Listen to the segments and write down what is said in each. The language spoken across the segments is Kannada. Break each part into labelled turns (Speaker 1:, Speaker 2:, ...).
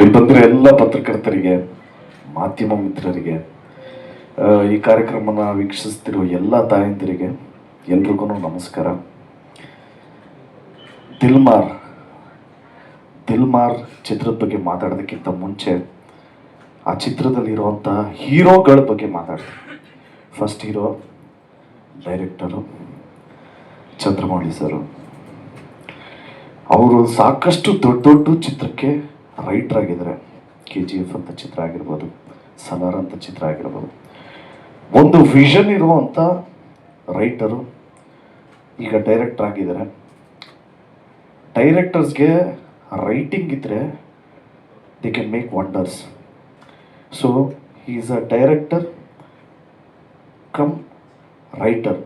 Speaker 1: ಇಲ್ಲಿ ಬಂದಿರೋ ಎಲ್ಲ ಪತ್ರಕರ್ತರಿಗೆ, ಮಾಧ್ಯಮ ಮಿತ್ರರಿಗೆ ಈ ಕಾರ್ಯಕ್ರಮನ ವೀಕ್ಷಿಸುತ್ತಿರುವ ಎಲ್ಲ ತಾಯಂದಿರಿಗೆ ಎಲ್ರಿಗೂ ನಮಸ್ಕಾರ. ದಿಲ್ಮಾರ್ ದಿಲ್ಮಾರ್ ಚಿತ್ರದ ಬಗ್ಗೆ ಮಾತಾಡೋದಕ್ಕಿಂತ ಮುಂಚೆ ಆ ಚಿತ್ರದಲ್ಲಿರುವಂಥ ಹೀರೋಗಳ ಬಗ್ಗೆ ಮಾತಾಡ್ತೀನಿ. First hero director Chandramouli sir. ಅವರು ಸಾಕಷ್ಟು ದೊಡ್ಡ ದೊಡ್ಡ ಚಿತ್ರಕ್ಕೆ ರೈಟರ್ ಆಗಿದ್ದಾರೆ ಕೆ ಜಿ ಎಫ್ ಅಂತ ಚಿತ್ರ ಆಗಿರ್ಬೋದು ಸಲಾರ್ ಅಂತ ಚಿತ್ರ ಆಗಿರ್ಬೋದು. ಒಂದು ವಿಷನ್ ಇರುವಂಥ ರೈಟರು ಈಗ ಡೈರೆಕ್ಟರ್ ಆಗಿದ್ದಾರೆ. ಡೈರೆಕ್ಟರ್ಸ್ಗೆ ರೈಟಿಂಗ್ ಇದ್ದರೆ they can make wonders so is a director cum writer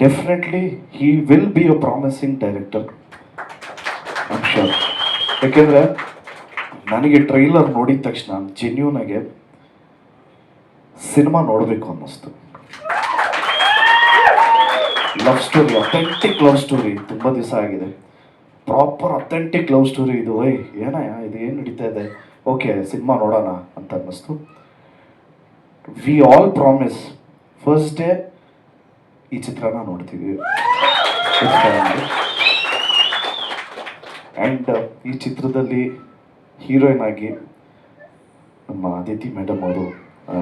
Speaker 1: definitely he will be a promising director ಯಾಕೆಂದರೆ ನನಗೆ ಟ್ರೈಲರ್ ನೋಡಿದ ತಕ್ಷಣ ಜೆನ್ಯೂನಾಗೆ ಸಿನಿಮಾ ನೋಡಬೇಕು ಅನ್ನಿಸ್ತು. Love story authentic love story ತುಂಬ ದಿವಸ ಆಗಿದೆ. ಪ್ರಾಪರ್ ಅಥೆಂಟಿಕ್ ಲವ್ ಸ್ಟೋರಿ ಇದು. ಓಯ್ ಏನಯ್ಯ, ಇದು ಏನು ನಡೀತಾ ಇದೆ? ಓಕೆ ಸಿನಿಮಾ ನೋಡೋಣ ಅಂತ ಅನ್ನಿಸ್ತು. We all promise first day ಈ ಚಿತ್ರನ ನೋಡ್ತೀವಿ. ಆ್ಯಂಡ್ ಈ ಚಿತ್ರದಲ್ಲಿ ಹೀರೋಯಿನ್ ಆಗಿ ನಮ್ಮ ಅದಿತಿ ಮೇಡಮ್ ಅವರು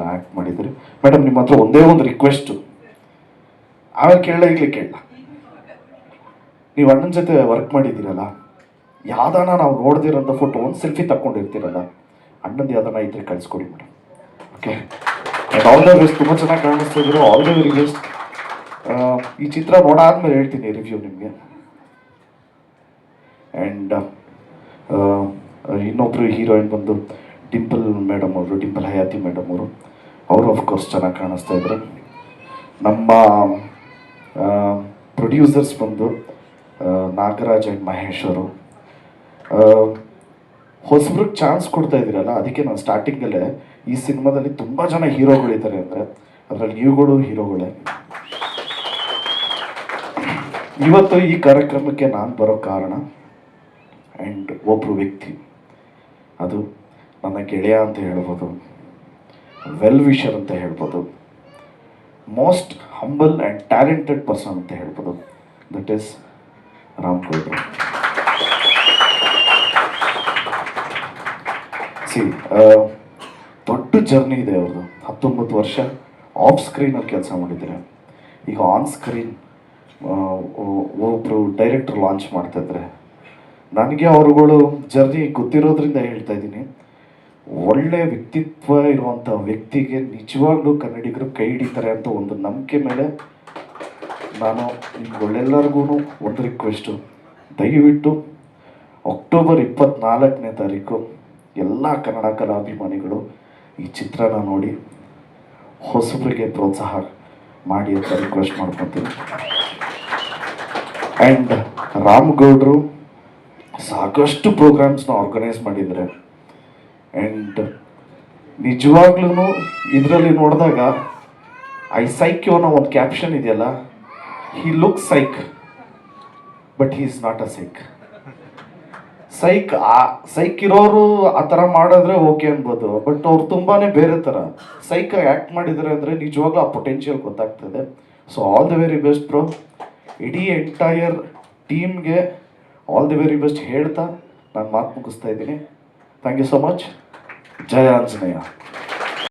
Speaker 1: ಆ್ಯಕ್ಟ್ ಮಾಡಿದ್ದಾರೆ. ಮೇಡಮ್ ನಿಮ್ಮ ಹತ್ರ ಒಂದೇ ಒಂದು ರಿಕ್ವೆಸ್ಟು ಆಮೇಲೆ ಕೇಳ ಈಗಲೇ ಕೇಳ ನೀವು ಅಣ್ಣನ ಜೊತೆ ವರ್ಕ್ ಮಾಡಿದ್ದೀರಲ್ಲ, ಯಾವ್ದಾನ ನಾವು ನೋಡ್ದಿರೋಂಥ ಫೋಟೋ ಒಂದು ಸೆಲ್ಫಿ ತಗೊಂಡಿರ್ತೀರಲ್ಲ ಅಣ್ಣಂದು ಯಾವ್ದಾನ ಇದ್ರೆ ಕಳಿಸ್ಕೊಡಿ madam okay and all the best ತುಂಬ ಚೆನ್ನಾಗಿ ಕಾಣಿಸ್ತಾ ಇದ್ರು ಆಲ್ ದ ವೆರಿ ಬೆಸ್ಟ್ ಈ ಚಿತ್ರ ನೋಡಾದ್ಮೇಲೆ ಹೇಳ್ತೀನಿ ರಿವ್ಯೂ ನಿಮಗೆ. ಆ್ಯಂಡ್ ಇನ್ನೊಬ್ಬರು ಹೀರೋಯಿನ್ ಬಂದು ಡಿಂಪಲ್ ಮೇಡಮ್ ಅವರು, ಡಿಂಪಲ್ ಹಯಾತಿ ಮೇಡಮ್ ಅವರು ಅವರು ಆಫ್ಕೋರ್ಸ್ ಚೆನ್ನಾಗಿ ಕಾಣಿಸ್ತಾ ಇದ್ರು. ನಮ್ಮ ಪ್ರೊಡ್ಯೂಸರ್ಸ್ ಬಂದು ನಾಗರಾಜ್ ಆ್ಯಂಡ್ ಮಹೇಶ್ ಅವರು. ಹೊಸಬ್ರಿಗೆ ಚಾನ್ಸ್ ಕೊಡ್ತಾ ಇದ್ದೀರಲ್ಲ, ಅದಕ್ಕೆ ನಾನು ಸ್ಟಾರ್ಟಿಂಗಲ್ಲೇ ಈ ಸಿನಿಮಾದಲ್ಲಿ ತುಂಬ ಜನ ಹೀರೋಗಳಿದ್ದಾರೆ ಅಂದರೆ ಅದರಲ್ಲಿ ನೀವುಗಳು ಹೀರೋಗಳೇ. ಇವತ್ತು ಈ ಕಾರ್ಯಕ್ರಮಕ್ಕೆ ನಾನು ಬರೋ ಕಾರಣ ಆ್ಯಂಡ್ ಒಬ್ಬರು ವ್ಯಕ್ತಿ. ಅದು ನನ್ನ ಗೆಳೆಯ ಅಂತ ಹೇಳ್ಬೋದು. ವೆಲ್ ವಿಷರ್ ಅಂತ ಹೇಳ್ಬೋದು. Most humble and talented person ಅಂತ ಹೇಳ್ಬೋದು. ದಟ್ ಈಸ್ ರಾಮ್ ಗೌಡ್ರು ಸಿ ದೊಡ್ಡ ಜರ್ನಿ ಇದೆ ಅವ್ರದ್ದು ಹತ್ತೊಂಬತ್ತು ವರ್ಷ ಆಫ್ ಸ್ಕ್ರೀನಲ್ಲಿ ಕೆಲಸ ಮಾಡಿದ್ದಾರೆ. ಈಗ ಆನ್ ಸ್ಕ್ರೀನ್ ಒಬ್ಬರು ಡೈರೆಕ್ಟರ್ ಲಾಂಚ್ ಮಾಡ್ತಾ ಇದ್ದಾರೆ ನನಗೆ ಅವರುಗಳು ಜರ್ನಿ ಗೊತ್ತಿರೋದ್ರಿಂದ ಹೇಳ್ತಾ ಇದ್ದೀನಿ. ಒಳ್ಳೆ ವ್ಯಕ್ತಿತ್ವ ಇರುವಂಥ ವ್ಯಕ್ತಿಗೆ ನಿಜವಾಗ್ಲೂ ಕನ್ನಡಿಗರು ಕೈ ಹಿಡಿತಾರೆ ಅಂತ ಒಂದು ನಂಬಿಕೆ ಮೇಲೆ ನಾನು ನಿಮ್ಗೊಳ್ಳೆಲ್ಲರಿಗೂ ಒಂದು ರಿಕ್ವೆಸ್ಟು ದಯವಿಟ್ಟು ಅಕ್ಟೋಬರ್ ಇಪ್ಪತ್ನಾಲ್ಕನೇ ತಾರೀಕು ಎಲ್ಲ ಕನ್ನಡ ಕಲಾಭಿಮಾನಿಗಳು ಈ ಚಿತ್ರನ ನೋಡಿ ಹೊಸಬರಿಗೆ ಪ್ರೋತ್ಸಾಹ ಮಾಡಿ ಅಂತ ರಿಕ್ವೆಸ್ಟ್ ಮಾಡ್ಕೊತೀನಿ. ಆ್ಯಂಡ್ ರಾಮ್ಗೌಡ್ರು ಸಾಕಷ್ಟು ಪ್ರೋಗ್ರಾಮ್ಸ್ನ ಆರ್ಗನೈಸ್ ಮಾಡಿದ್ದಾರೆ ಆ್ಯಂಡ್ ನಿಜವಾಗ್ಲೂ ಇದರಲ್ಲಿ ನೋಡಿದಾಗ ಐ ಸೈಕ್ ಅನ್ನೋ ಒಂದು ಕ್ಯಾಪ್ಷನ್ ಇದೆಯಲ್ಲ? He look psych but he is not a psych psych ಆ ಸೈಕ್ ಇರೋರು ಆ ಥರ ಮಾಡಿದ್ರೆ ಓಕೆ ಅನ್ಬೋದು ಬಟ್ ಅವ್ರು ತುಂಬಾನೇ ಬೇರೆ ಥರ. ಸೈಕ್ ಆ್ಯಕ್ಟ್ ಮಾಡಿದ್ದಾರೆ ಅಂದರೆ ನಿಜವಾಗ್ಲೂ ಆ ಪೊಟೆನ್ಷಿಯಲ್ ಗೊತ್ತಾಗ್ತದೆ. So all the very best pro ಇಡೀ ಎಂಟೈರ್ ಟೀಮ್ಗೆ ಆಲ್ ದಿ ವೆರಿ ಬೆಸ್ಟ್ ಹೇಳ್ತಾ, ನಾನು ಮಾತು ಮುಗಿಸ್ತಾ ಇದ್ದೀನಿ. Thank you so much Jaya Anjaneya.